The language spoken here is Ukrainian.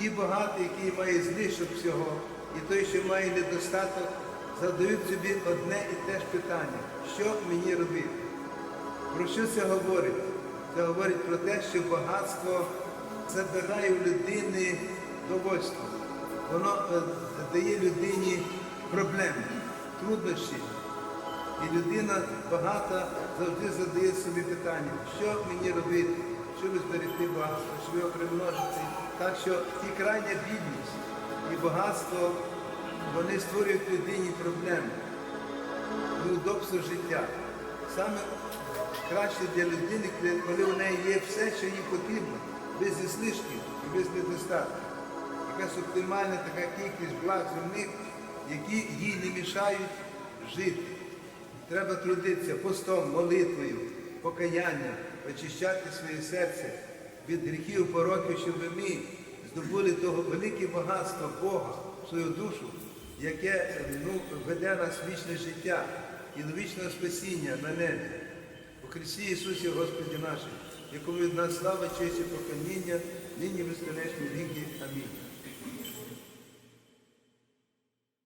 і багатий, який має злишок всього, і той, що має недостаток, задають собі одне і те ж питання, що мені робити? Про що це говорить? Це говорить про те, що багатство забирає у людини довольство. Воно е, дає людині проблеми, труднощі. І людина багата завжди задає собі питання, що мені робити, щоб зберегти багатство, щоб його примножити. Так що ті крайня бідність і багатство, вони створюють людині проблеми неудобство життя. Саме краще для людини, коли у неї є все, що їй потрібно, без іслишків і без недостатків. Якась оптимальна така кількість благ земних, які їй не мішають жити. Треба трудитися постом, молитвою, покаянням, очищати своє серце від гріхів, пороків, щоб ми здобули того велике багатство Бога, свою душу, яке ну, веде нас в вічне життя і до вічного спасіння на небі. У Христі Ісусі Господі нашим, якому від нас слава, честь і поклоніння, нині безконечні віки. Амінь.